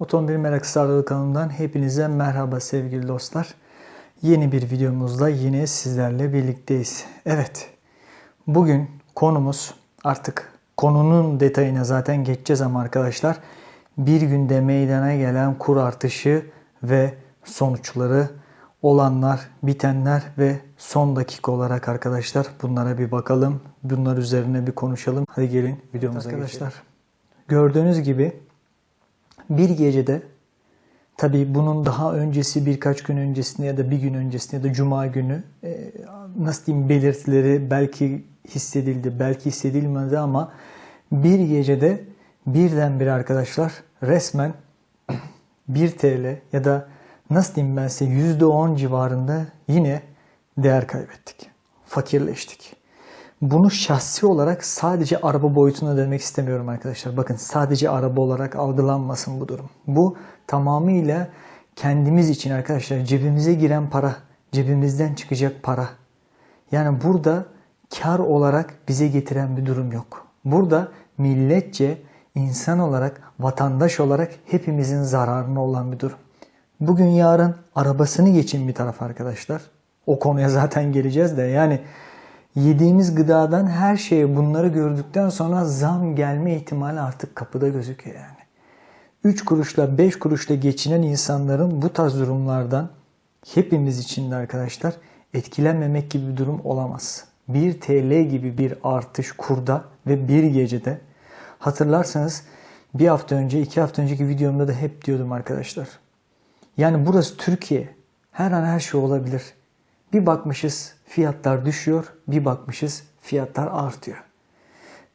Otomobil Meraklısı Aralık kanalından hepinize merhaba sevgili dostlar. Yeni bir videomuzda yine sizlerle birlikteyiz. Evet, bugün konumuz artık konunun detayına zaten geçeceğiz ama arkadaşlar bir günde meydana gelen kur artışı ve sonuçları olanlar, bitenler ve son dakika olarak arkadaşlar bunlara bir bakalım. Bunlar üzerine bir konuşalım. Hadi gelin videomuza arkadaşlar. Gördüğünüz gibi bir gecede tabi bunun daha öncesi birkaç gün öncesinde ya da bir gün öncesinde ya da cuma günü e, nasıl diyeyim belirtileri belki hissedildi belki hissedilmedi ama bir gecede birdenbire arkadaşlar resmen 1 TL ya da nasıl diyeyim ben size %10 civarında yine değer kaybettik. Fakirleştik. Bunu şahsi olarak sadece araba boyutuna demek istemiyorum arkadaşlar. Bakın sadece araba olarak algılanmasın bu durum. Bu tamamıyla kendimiz için arkadaşlar cebimize giren para, cebimizden çıkacak para. Yani burada kar olarak bize getiren bir durum yok. Burada milletçe insan olarak, vatandaş olarak hepimizin zararına olan bir durum. Bugün yarın arabasını geçin bir taraf arkadaşlar. O konuya zaten geleceğiz de yani yediğimiz gıdadan her şeye bunları gördükten sonra zam gelme ihtimali artık kapıda gözüküyor yani. 3 kuruşla 5 kuruşla geçinen insanların bu tarz durumlardan hepimiz için de arkadaşlar etkilenmemek gibi bir durum olamaz. 1 TL gibi bir artış kurda ve bir gecede hatırlarsanız bir hafta önce iki hafta önceki videomda da hep diyordum arkadaşlar. Yani burası Türkiye. Her an her şey olabilir. Bir bakmışız fiyatlar düşüyor, bir bakmışız fiyatlar artıyor.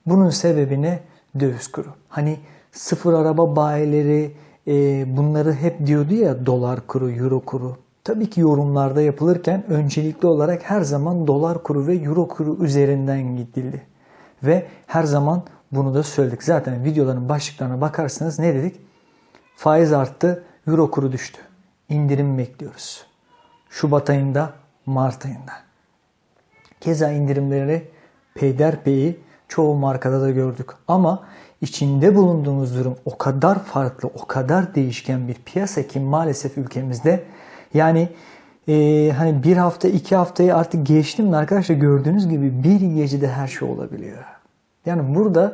Bunun sebebi ne? Döviz kuru. Hani sıfır araba bayileri e, bunları hep diyordu ya dolar kuru, euro kuru. Tabii ki yorumlarda yapılırken öncelikli olarak her zaman dolar kuru ve euro kuru üzerinden gidildi. Ve her zaman bunu da söyledik. Zaten videoların başlıklarına bakarsanız ne dedik? Faiz arttı, euro kuru düştü. İndirim bekliyoruz. Şubat ayında, Mart ayında. Keza indirimleri peyderpeyi çoğu markada da gördük. Ama içinde bulunduğumuz durum o kadar farklı, o kadar değişken bir piyasa ki maalesef ülkemizde yani e, hani bir hafta iki haftayı artık geçtim mi arkadaşlar gördüğünüz gibi bir gecede her şey olabiliyor. Yani burada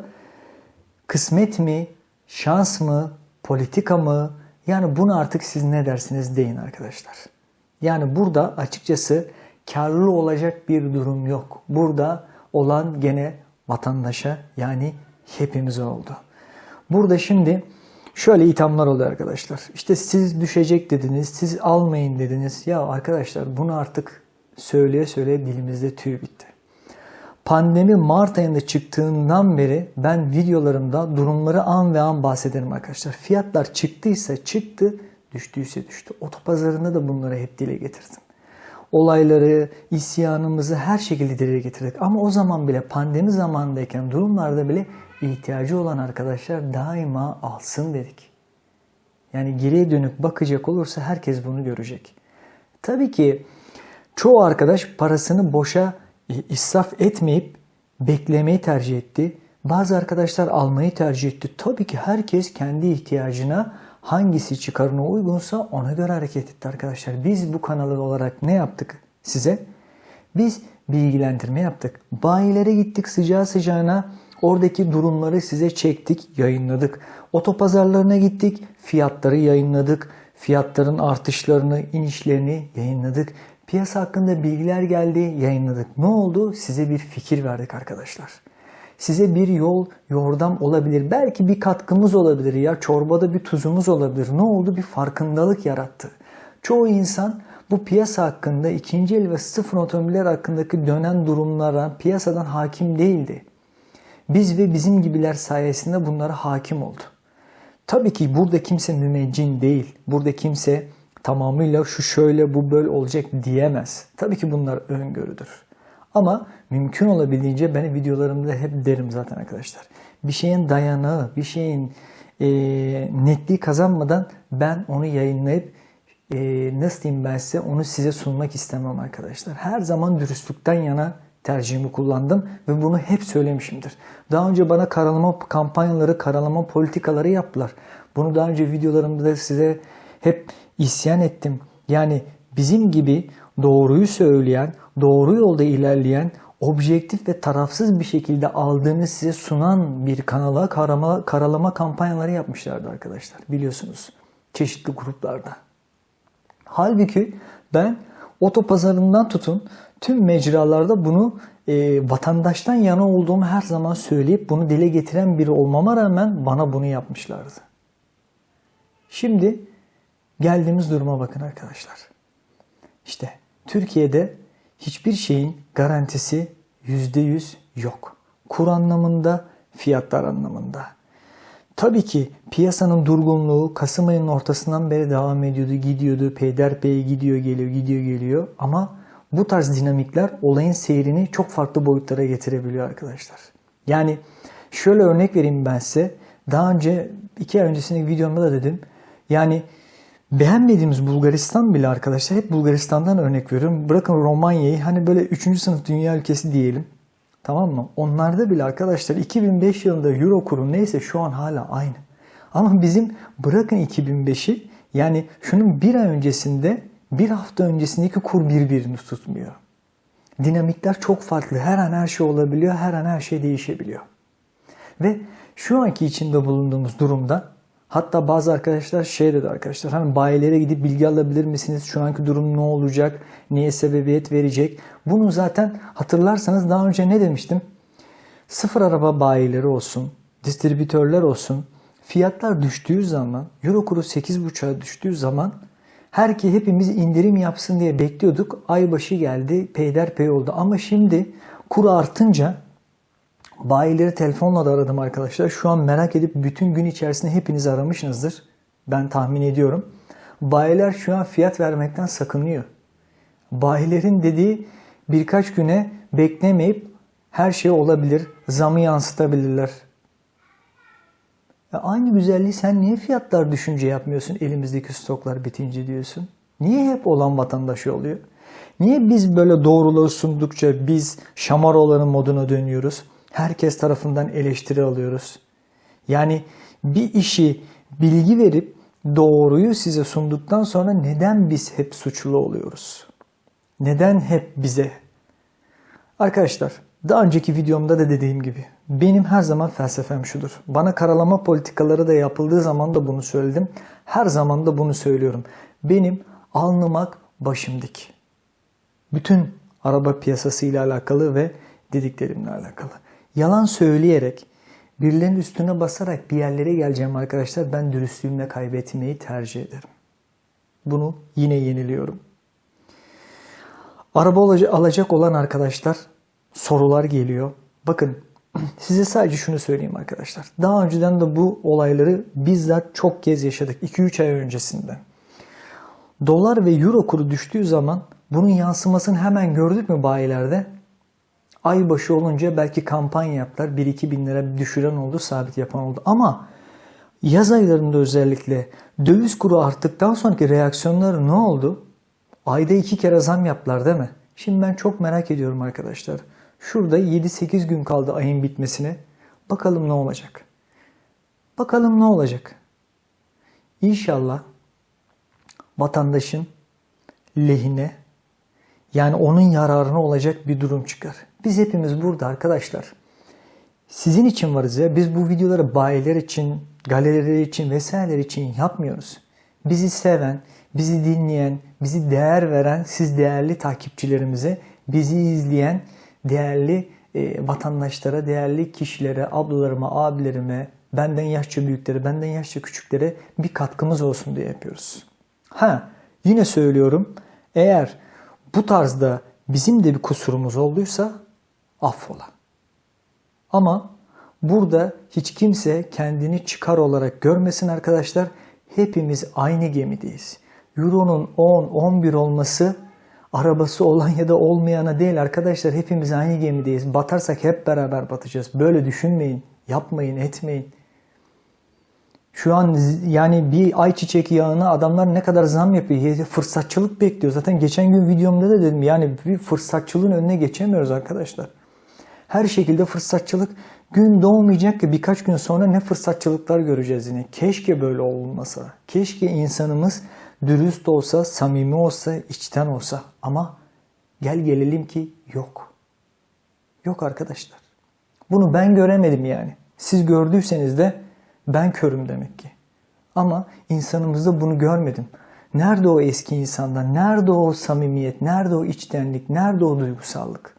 kısmet mi, şans mı, politika mı yani bunu artık siz ne dersiniz deyin arkadaşlar. Yani burada açıkçası karlı olacak bir durum yok. Burada olan gene vatandaşa yani hepimize oldu. Burada şimdi şöyle ithamlar oluyor arkadaşlar. İşte siz düşecek dediniz, siz almayın dediniz. Ya arkadaşlar bunu artık söyleye söyleye dilimizde tüy bitti. Pandemi Mart ayında çıktığından beri ben videolarımda durumları an ve an bahsederim arkadaşlar. Fiyatlar çıktıysa çıktı, düştüyse düştü. Otopazarında da bunları hep dile getirdim olayları, isyanımızı her şekilde dile getirdik. Ama o zaman bile pandemi zamanındayken durumlarda bile ihtiyacı olan arkadaşlar daima alsın dedik. Yani geriye dönük bakacak olursa herkes bunu görecek. Tabii ki çoğu arkadaş parasını boşa israf etmeyip beklemeyi tercih etti. Bazı arkadaşlar almayı tercih etti. Tabii ki herkes kendi ihtiyacına hangisi çıkarına uygunsa ona göre hareket etti arkadaşlar. Biz bu kanalı olarak ne yaptık size? Biz bilgilendirme yaptık. Bayilere gittik sıcağı sıcağına oradaki durumları size çektik, yayınladık. Otopazarlarına gittik, fiyatları yayınladık. Fiyatların artışlarını, inişlerini yayınladık. Piyasa hakkında bilgiler geldi, yayınladık. Ne oldu? Size bir fikir verdik arkadaşlar size bir yol, yordam olabilir. Belki bir katkımız olabilir ya çorbada bir tuzumuz olabilir. Ne oldu? Bir farkındalık yarattı. Çoğu insan bu piyasa hakkında ikinci el ve sıfır otomobiller hakkındaki dönen durumlara piyasadan hakim değildi. Biz ve bizim gibiler sayesinde bunlara hakim oldu. Tabii ki burada kimse mümeccin değil. Burada kimse tamamıyla şu şöyle bu böyle olacak diyemez. Tabii ki bunlar öngörüdür. Ama mümkün olabildiğince ben videolarımda hep derim zaten arkadaşlar. Bir şeyin dayanağı, bir şeyin e, netliği kazanmadan ben onu yayınlayıp e, nasıl diyeyim ben size onu size sunmak istemem arkadaşlar. Her zaman dürüstlükten yana tercihimi kullandım ve bunu hep söylemişimdir. Daha önce bana karalama kampanyaları, karalama politikaları yaptılar. Bunu daha önce videolarımda da size hep isyan ettim. Yani bizim gibi doğruyu söyleyen, doğru yolda ilerleyen, objektif ve tarafsız bir şekilde aldığını size sunan bir kanala karama, karalama kampanyaları yapmışlardı arkadaşlar. Biliyorsunuz çeşitli gruplarda. Halbuki ben otopazarından tutun tüm mecralarda bunu e, vatandaştan yana olduğumu her zaman söyleyip bunu dile getiren biri olmama rağmen bana bunu yapmışlardı. Şimdi geldiğimiz duruma bakın arkadaşlar. İşte Türkiye'de hiçbir şeyin garantisi %100 yok. Kur anlamında, fiyatlar anlamında. Tabii ki piyasanın durgunluğu Kasım ayının ortasından beri devam ediyordu, gidiyordu. Peyderpey gidiyor, geliyor, gidiyor, geliyor. Ama bu tarz dinamikler olayın seyrini çok farklı boyutlara getirebiliyor arkadaşlar. Yani şöyle örnek vereyim ben size. Daha önce iki ay öncesindeki videomda da dedim. Yani beğenmediğimiz Bulgaristan bile arkadaşlar hep Bulgaristan'dan örnek veriyorum. Bırakın Romanya'yı hani böyle 3. sınıf dünya ülkesi diyelim. Tamam mı? Onlarda bile arkadaşlar 2005 yılında euro kuru neyse şu an hala aynı. Ama bizim bırakın 2005'i yani şunun bir ay öncesinde bir hafta öncesindeki kur birbirini tutmuyor. Dinamikler çok farklı. Her an her şey olabiliyor. Her an her şey değişebiliyor. Ve şu anki içinde bulunduğumuz durumda hatta bazı arkadaşlar şey dedi arkadaşlar hani bayilere gidip bilgi alabilir misiniz? Şu anki durum ne olacak? Neye sebebiyet verecek? Bunu zaten hatırlarsanız daha önce ne demiştim? Sıfır araba bayileri olsun, distribütörler olsun. Fiyatlar düştüğü zaman, euro kuru 8.5'a düştüğü zaman her ki hepimiz indirim yapsın diye bekliyorduk. Ay başı geldi, peyderpey oldu. Ama şimdi kur artınca bayileri telefonla da aradım arkadaşlar. Şu an merak edip bütün gün içerisinde hepiniz aramışsınızdır. Ben tahmin ediyorum. Bayiler şu an fiyat vermekten sakınıyor. Bayilerin dediği birkaç güne beklemeyip her şey olabilir, zamı yansıtabilirler. Ya aynı güzelliği sen niye fiyatlar düşünce yapmıyorsun elimizdeki stoklar bitince diyorsun? Niye hep olan vatandaşı oluyor? Niye biz böyle doğruları sundukça biz şamar olanın moduna dönüyoruz? Herkes tarafından eleştiri alıyoruz. Yani bir işi bilgi verip doğruyu size sunduktan sonra neden biz hep suçlu oluyoruz? Neden hep bize? Arkadaşlar daha önceki videomda da dediğim gibi benim her zaman felsefem şudur. Bana karalama politikaları da yapıldığı zaman da bunu söyledim. Her zaman da bunu söylüyorum. Benim alnımak başım dik. Bütün araba piyasası ile alakalı ve dediklerimle alakalı. Yalan söyleyerek, birilerinin üstüne basarak bir yerlere geleceğim arkadaşlar. Ben dürüstlüğümle kaybetmeyi tercih ederim. Bunu yine yeniliyorum. Araba alacak olan arkadaşlar sorular geliyor. Bakın size sadece şunu söyleyeyim arkadaşlar. Daha önceden de bu olayları bizzat çok kez yaşadık. 2-3 ay öncesinde. Dolar ve euro kuru düştüğü zaman bunun yansımasını hemen gördük mü bayilerde? Ay başı olunca belki kampanya yaptılar. 1-2 bin lira düşüren oldu, sabit yapan oldu. Ama yaz aylarında özellikle döviz kuru arttıktan sonraki reaksiyonları ne oldu? Ayda iki kere zam yaptılar değil mi? Şimdi ben çok merak ediyorum arkadaşlar. Şurada 7-8 gün kaldı ayın bitmesine. Bakalım ne olacak? Bakalım ne olacak? İnşallah vatandaşın lehine yani onun yararına olacak bir durum çıkar. Biz hepimiz burada arkadaşlar. Sizin için varız ya. Biz bu videoları bayiler için, galeriler için vesaireler için yapmıyoruz. Bizi seven, bizi dinleyen, bizi değer veren siz değerli takipçilerimize, bizi izleyen değerli e, vatandaşlara, değerli kişilere, ablalarıma, abilerime, benden yaşça büyüklere, benden yaşça küçüklere bir katkımız olsun diye yapıyoruz. Ha, yine söylüyorum. Eğer bu tarzda bizim de bir kusurumuz olduysa affola. Ama burada hiç kimse kendini çıkar olarak görmesin arkadaşlar. Hepimiz aynı gemideyiz. Euro'nun 10-11 olması arabası olan ya da olmayana değil arkadaşlar. Hepimiz aynı gemideyiz. Batarsak hep beraber batacağız. Böyle düşünmeyin, yapmayın, etmeyin. Şu an yani bir ayçiçek yağına adamlar ne kadar zam yapıyor. Fırsatçılık bekliyor. Zaten geçen gün videomda da dedim yani bir fırsatçılığın önüne geçemiyoruz arkadaşlar. Her şekilde fırsatçılık Gün doğmayacak ki birkaç gün sonra ne fırsatçılıklar göreceğiz yine. Keşke böyle olmasa. Keşke insanımız dürüst olsa, samimi olsa, içten olsa. Ama gel gelelim ki yok. Yok arkadaşlar. Bunu ben göremedim yani. Siz gördüyseniz de ben körüm demek ki. Ama insanımızda bunu görmedim. Nerede o eski insanda? Nerede o samimiyet? Nerede o içtenlik? Nerede o duygusallık?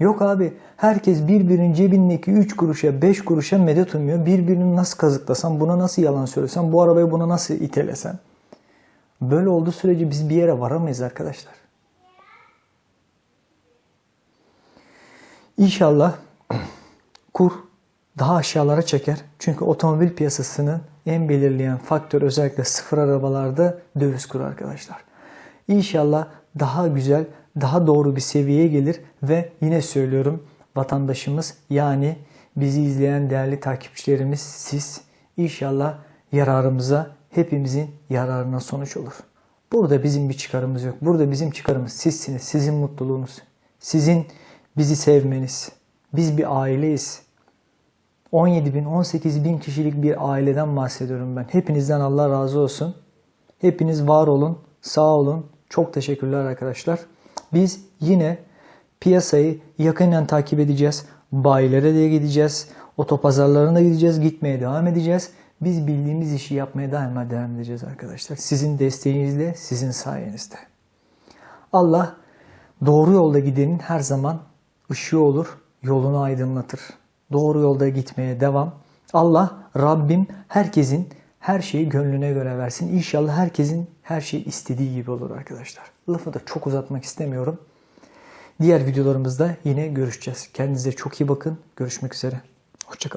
Yok abi. Herkes birbirinin cebindeki 3 kuruşa 5 kuruşa medet umuyor. Birbirini nasıl kazıklasam, buna nasıl yalan söylesem, bu arabayı buna nasıl itelesem. Böyle olduğu sürece biz bir yere varamayız arkadaşlar. İnşallah kur daha aşağılara çeker. Çünkü otomobil piyasasının en belirleyen faktör özellikle sıfır arabalarda döviz kuru arkadaşlar. İnşallah daha güzel, daha doğru bir seviyeye gelir ve yine söylüyorum vatandaşımız yani bizi izleyen değerli takipçilerimiz siz inşallah yararımıza hepimizin yararına sonuç olur. Burada bizim bir çıkarımız yok. Burada bizim çıkarımız sizsiniz. Sizin mutluluğunuz. Sizin bizi sevmeniz. Biz bir aileyiz. 17 bin, 18 bin kişilik bir aileden bahsediyorum ben. Hepinizden Allah razı olsun. Hepiniz var olun, sağ olun. Çok teşekkürler arkadaşlar. Biz yine piyasayı yakından takip edeceğiz. Bayilere de gideceğiz. Otopazarlarına gideceğiz. Gitmeye devam edeceğiz. Biz bildiğimiz işi yapmaya daima devam edeceğiz arkadaşlar. Sizin desteğinizle, sizin sayenizde. Allah doğru yolda gidenin her zaman ışığı olur, yolunu aydınlatır. Doğru yolda gitmeye devam. Allah Rabbim herkesin her şeyi gönlüne göre versin. İnşallah herkesin her şey istediği gibi olur arkadaşlar. Lafı da çok uzatmak istemiyorum. Diğer videolarımızda yine görüşeceğiz. Kendinize çok iyi bakın. Görüşmek üzere. Hoşçakalın.